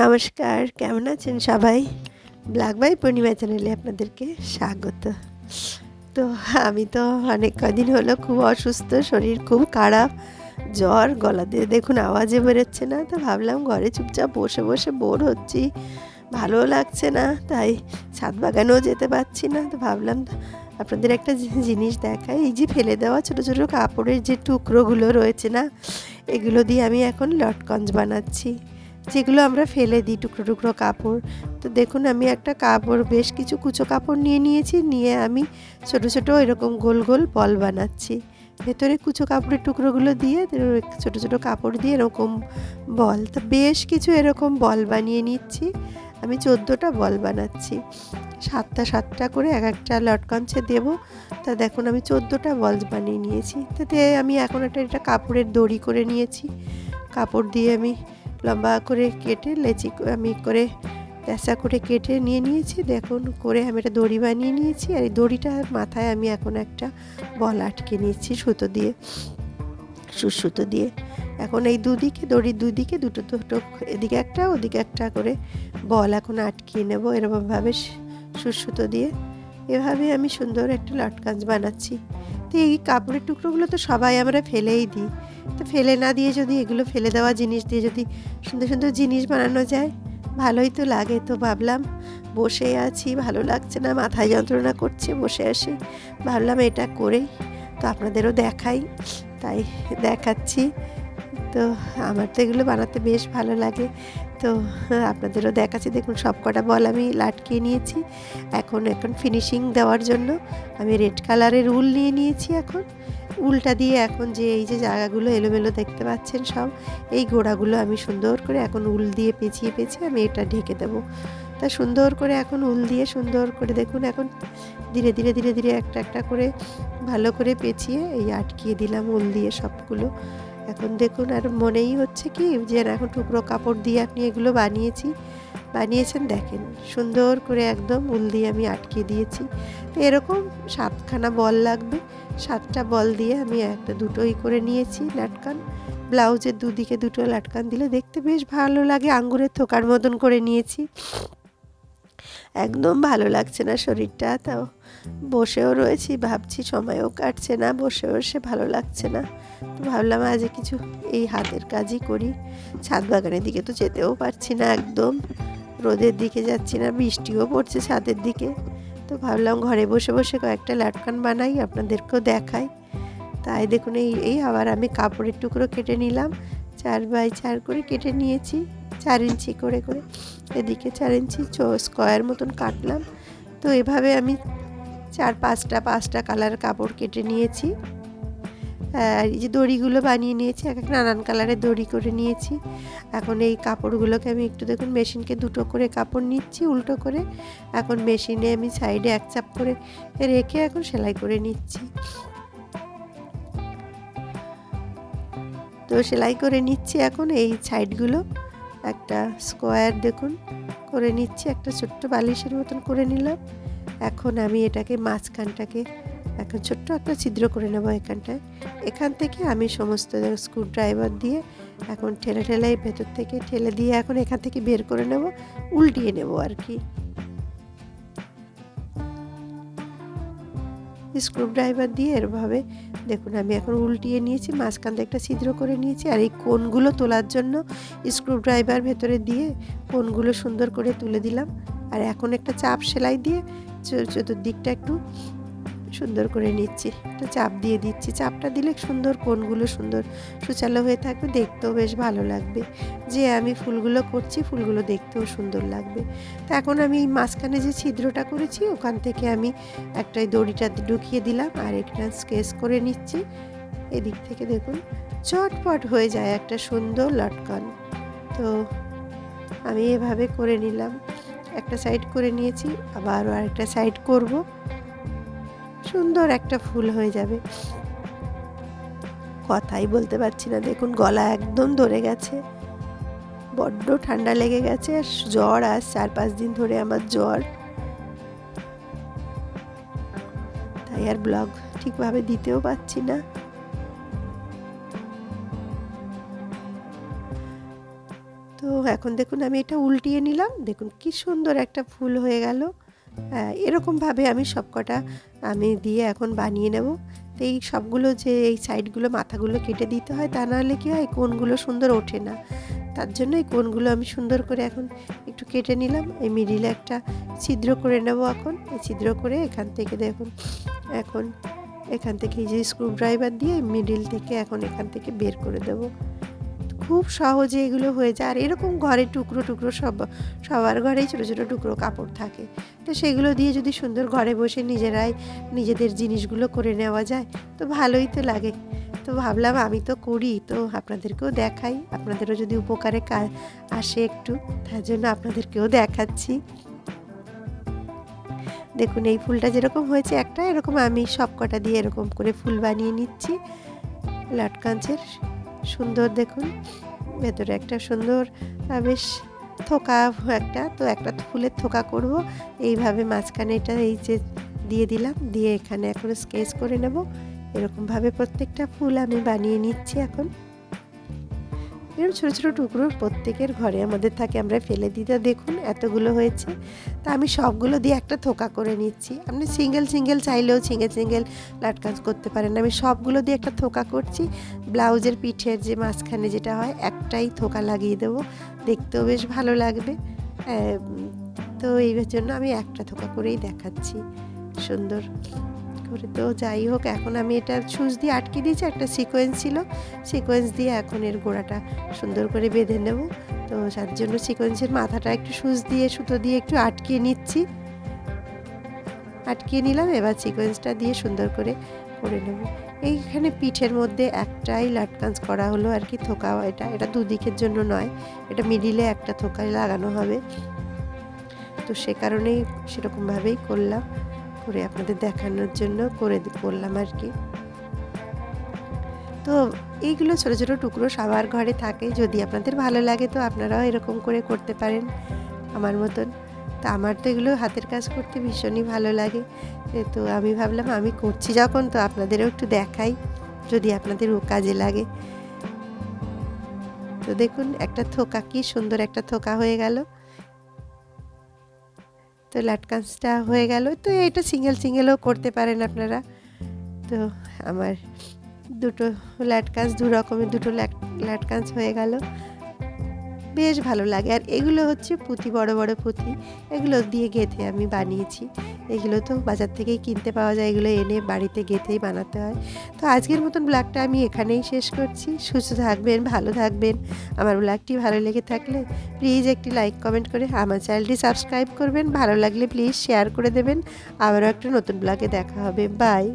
নমস্কার কেমন আছেন সবাই? ব্ল্যাক বাই পূর্ণিমা চ্যানেলে আপনাদেরকে স্বাগত। তো আমি তো অনেক কদিন হলো খুব অসুস্থ শরীর খুব খারাপ জ্বর গলা দিয়ে দেখুন আওয়াজে বেরোচ্ছে না তো ভাবলাম ঘরে চুপচাপ বসে বসে বোর হচ্ছি ভালো লাগছে না তাই ছাদ বাগানেও যেতে পারছি না তো ভাবলাম আপনাদের একটা জিনিস দেখাই এই যে ফেলে দেওয়া ছোটো ছোটো কাপড়ের যে টুকরোগুলো রয়েছে না এগুলো দিয়ে আমি এখন লটকঞ্জ বানাচ্ছি। যেগুলো আমরা ফেলে দিই, টুকরো টুকরো কাপড়। তো দেখুন, আমি একটা কাপড়, বেশ কিছু কুচো কাপড় নিয়ে নিয়েছি, নিয়ে আমি ছোট ছোট এরকম গোল গোল বল বানাচ্ছি। ভেতরে কুচো কাপড়ের টুকরোগুলো দিয়ে, ছোট ছোট কাপড় দিয়ে এরকম বল। তো বেশ কিছু এরকম বল বানিয়ে নিচ্ছি। আমি চোদ্দোটা বল বানাচ্ছি। সাতটা সাতটা করে এক একটা লটকাঞ্চে দেবো। তা দেখুন, আমি চোদ্দোটা বল বানিয়ে নিয়েছি। তাতে আমি এখন একটা এটা কাপড়ের দড়ি করে নিয়েছি। কাপড় দিয়ে আমি লম্বা করে কেটে লেচি আমি করে প্যাঁচা করে কেটে নিয়ে নিয়েছি। দেখুন, করে আমি একটা দড়ি বানিয়ে নিয়েছি আর এই দড়িটার মাথায় আমি এখন একটা বল আটকে নিয়েছি সুতো দিয়ে সুতো দিয়ে। এখন এই দুদিকে, দড়ির দুদিকে দুটো দুটো এদিকে একটা, ওদিকে একটা করে বল এখন আটকিয়ে নেব এরকমভাবে সুতো দিয়ে। এভাবে আমি সুন্দর একটা লটকাঞ্জ বানাচ্ছি। তো এই কাপড়ের টুকরোগুলো তো সবাই আমরা ফেলেই দিই। তো ফেলে না দিয়ে যদি এগুলো ফেলে দেওয়া জিনিস দিয়ে যদি সুন্দর সুন্দর জিনিস বানানো যায়, ভালোই তো লাগে তো ভাবলাম। বসে আছি, ভালো লাগছে না, মাথায় যন্ত্রণা করছে, বসে আসি ভাবলাম এটা করেই তো আপনাদেরও দেখাই, তাই দেখাচ্ছি। তো আমার তো এগুলো বানাতে বেশ ভালো লাগে। তো আপনাদেরও দেখাচ্ছি, দেখুন সব কটা বল আমি লাটকিয়ে নিয়েছি। এখন এখন ফিনিশিং দেওয়ার জন্য আমি রেড কালারের উল নিয়ে নিয়েছি এখন। উলটা দিয়ে এখন যে এই যে জায়গাগুলো এলোমেলো দেখতে পাচ্ছেন সব, এই গোড়াগুলো আমি সুন্দর করে এখন উল দিয়ে পেঁচিয়ে পেঁচিয়ে আমি এটা ঢেকে দেবো। তা সুন্দর করে এখন উল দিয়ে সুন্দর করে দেখুন, এখন ধীরে ধীরে ধীরে ধীরে একটা একটা করে ভালো করে পেঁচিয়ে এই আটকিয়ে দিলাম উল দিয়ে সবগুলো। এখন দেখুন, আর মনেই হচ্ছে কি যে এখন টুকরো কাপড় দিয়ে আপনি এগুলো বানিয়েছি। বানিয়েছেন, দেখেন, সুন্দর করে একদম উল দিয়ে আমি আটকে দিয়েছি। তো এরকম সাতখানা বল লাগবে। সাতটা বল দিয়ে আমি একটা দুটোই করে নিয়েছি লাটকান। ব্লাউজের দুদিকে দুটো লাটকান দিলে দেখতে বেশ ভালো লাগে। আঙ্গুরের থোকার মতন করে নিয়েছি। একদম ভালো লাগছে না শরীরটা, তাও বসেও রয়েছি, ভাবছি সময়ও কাটছে না বসে বসে ভালো লাগছে না। তো ভাবলাম আজ কিছু এই হাতের কাজই করি। ছাদ বাগানের দিকে তো যেতেও পারছি না একদম। রোদের দিকে যাচ্ছি না, বৃষ্টিও পড়ছে ছাদের দিকে। তো ভাবলাম ঘরে বসে বসে কয়েকটা লাটকান বানাই, আপনাদেরকেও দেখাই। তাই দেখুন এই এই আবার আমি কাপড়ের টুকরো কেটে নিলাম। চার বাই চার করে কেটে নিয়েছি। চার ইঞ্চি করে করে। এদিকে চার ইঞ্চি স্কোয়ার মতন কাটলাম। তো এভাবে আমি চার পাঁচটা পাঁচটা কালার কাপড় কেটে নিয়েছি। আর এই যে দড়িগুলো বানিয়ে নিয়েছি, এক এক নানান কালারের দড়ি করে নিয়েছি। এখন এই কাপড়গুলোকে আমি একটু দেখুন, মেশিনকে দুটো করে কাপড় নিচ্ছি, উল্টো করে। এখন মেশিনে আমি সাইডে এক চাপ করে রেখে এখন সেলাই করে নিচ্ছি। তো সেলাই করে নিচ্ছি এখন এই সাইডগুলো। একটা স্কোয়ার দেখুন, করে নিচ্ছি, একটা ছোট্ট বালিশের মতন করে নিলাম। এখন আমি এটাকে মাঝখানটাকে, এখন ছোট্ট একটা ছিদ্র করে নেব এখানটায়। এখান থেকে আমি সমস্ত স্ক্রুড্রাইভার দিয়ে এখন ঠেলে ঠেলাই ভেতর থেকে ঠেলে দিয়ে এখন এখান থেকে বের করে নেব, উল্টিয়ে নেব আর কি। স্ক্রু ড্রাইভার দিয়ে এরভাবে দেখুন, আমি এখন উল্টিয়ে নিয়েছি মাঝখান থেকে একটা ছিদ্র করে নিয়েছি আর এই কোনগুলো তোলার জন্য স্ক্রুব ড্রাইভার ভেতরে দিয়ে কোনগুলো সুন্দর করে তুলে দিলাম। আর এখন একটা চাপ সেলাই দিয়ে চতুর্দিকটা একটু সুন্দর করে নিচ্ছি। একটা চাপ দিয়ে দিচ্ছি। চাপটা দিলে সুন্দর, কোনগুলো সুন্দর, সুচালো হয়ে থাকবে, দেখতেও বেশ ভালো লাগবে। যে আমি ফুলগুলো করছি, ফুলগুলো দেখতেও সুন্দর লাগবে। তো এখন আমি এই মাঝখানে যে ছিদ্রটা করেছি, ওখান থেকে আমি একটা দড়িটা ঢুকিয়ে দিলাম আর একটা স্কেচ করে নিচ্ছি। এদিক থেকে দেখুন, চটপট হয়ে যায় একটা সুন্দর লটকন। তো আমি এভাবে করে নিলাম। একটা সাইড করে নিয়েছি, আবার আরেকটা সাইড করব। সুন্দর একটা ফুল হয়ে যাবে। কথাই বলতে পারছি না, দেখুন গলা একদম ধরে গেছে। বড্ড ঠান্ডা লেগে গেছে, আর জ্বর আজ চার পাঁচ দিন ধরে আমার জ্বর। তাই আর ব্লগ ঠিকভাবে দিতেও পারছি না। তো এখন দেখুন আমি এটা উল্টিয়ে নিলাম, দেখুন কি সুন্দর একটা ফুল হয়ে গেল। এরকমভাবে আমি সবকটা আমি দিয়ে এখন বানিয়ে নেব। তো এই সবগুলো যে এই সাইডগুলো মাথাগুলো কেটে দিতে হয়, তা নাহলে কী হয় কোনগুলো সুন্দর ওঠে না। তার জন্য এই কোনগুলো আমি সুন্দর করে এখন একটু কেটে নিলাম। এই মিডিলে একটা ছিদ্র করে নেব এখন। এই ছিদ্র করে এখান থেকে দেখুন, এখন এখান থেকে যে স্ক্রু ড্রাইভার দিয়ে মিডিল থেকে এখন এখান থেকে বের করে দেব। খুব সহজে এগুলো হয়ে যায়। আর এরকম ঘরে টুকরো টুকরো সব, সবার ঘরেই ছোটো ছোটো টুকরো কাপড় থাকে। তো সেগুলো দিয়ে যদি সুন্দর ঘরে বসে নিজেরাই নিজেদের জিনিসগুলো করে নেওয়া যায়, তো ভালোই তো লাগে। তো ভাবলাম আমি তো করি, তো আপনাদেরকেও দেখাই, আপনাদেরও যদি উপকারে আসে একটু, তার জন্য আপনাদেরকেও দেখাচ্ছি। দেখুন, এই ফুলটা যেরকম হয়েছে একটা, এরকম আমি সব কটা দিয়ে এরকম করে ফুল বানিয়ে নিচ্ছি। লাটকাঞ্চের সুন্দর দেখুন, ভেতরে একটা সুন্দর বেশ থোকা একটা, তো একটা ফুলের থোকা করব। এইভাবে মাঝখানে এটা এই যে দিয়ে দিলাম, দিয়ে এখানে এখন স্কেচ করে নেব। এরকমভাবে প্রত্যেকটা ফুল আমি বানিয়ে নিচ্ছি এখন। এরকম ছোটো ছোটো টুকরো প্রত্যেকের ঘরে আমাদের থাকে, আমরা ফেলে দিতে দেখুন, এতগুলো হয়েছে। তা আমি সবগুলো দিয়ে একটা থোকা করে নিচ্ছি। আপনি সিঙ্গেল সিঙ্গেল চাইলেও সিঙ্গেল সিঙ্গেল লাটকাজ করতে পারেন আমি সবগুলো দিয়ে একটা থোকা করছি। ব্লাউজের পিঠের যে মাঝখানে যেটা হয়, একটাই থোকা লাগিয়ে দেবো। দেখতেও বেশ ভালো লাগবে। তো এই জন্য আমি একটা থোকা করেই দেখাচ্ছি। সুন্দর। করে তো যাই হোক, এখন আমি এটা সুচ দিয়ে আটকে দিয়েছি, একটা সিকোয়েন্স ছিল। সিকোয়েন্স দিয়ে এখন এর গোড়াটা সুন্দর করে বেঁধে নেব। তো তার জন্য সিকোয়েন্সের মাথাটা একটু সুচ দিয়ে, সুতো দিয়ে একটু আটকে নিচ্ছি। আটকিয়ে নিলাম, এবার সিকোয়েন্সটা দিয়ে সুন্দর করে করে নেব। এইখানে পিঠের মধ্যে একটাই লাটকান্স করা হলো আর কি, থোকা এটা। এটা দুদিকের জন্য নয়, এটা মিডিলে একটা থোকায় লাগানো হবে। তো সে কারণেই সেরকমভাবেই করলাম। করে আপনাদের দেখানোর জন্য করে করলাম আর কি। তো এইগুলো ছোটো ছোটো টুকরো সবার ঘরে থাকে। যদি আপনাদের ভালো লাগে তো আপনারাও এরকম করে করতে পারেন আমার মতন। তা আমার তো এগুলো হাতের কাজ করতে ভীষণই ভালো লাগে। তো আমি ভাবলাম আমি করছি যখন তো আপনাদেরও একটু দেখাই যদি আপনাদের ও কাজে লাগে। তো দেখুন একটা থোকা, কি সুন্দর একটা থোকা হয়ে গেল। তো লাটকান্সটা হয়ে গেল। তো এটা সিঙ্গেল সিঙ্গেলও করতে পারেন আপনারা। তো আমার দুটো ল্যাটকান্স দু রকমের দুটো ল্যাটকান্স হয়ে গেল। বেশ ভালো লাগে। আর এগুলো হচ্ছে পুঁথি বড় বড় পুঁথি এগুলো দিয়ে গেঁথে আমি বানিয়েছি। এগুলো তো বাজার থেকেই কিনতে পাওয়া যায়, এগুলো এনে বাড়িতে গেঁথেই বানাতে হয়। তো আজকের মতন ব্লগটা আমি এখানেই শেষ করছি। সুস্থ থাকবেন, ভালো থাকবেন। আমার ব্লগটি ভালো লেগে থাকলে প্লিজ একটি লাইক কমেন্ট করে আমার চ্যানেলটি সাবস্ক্রাইব করবেন। ভালো লাগলে প্লিজ শেয়ার করে দেবেন। আবারও একটা নতুন ব্লগে দেখা হবে। বাই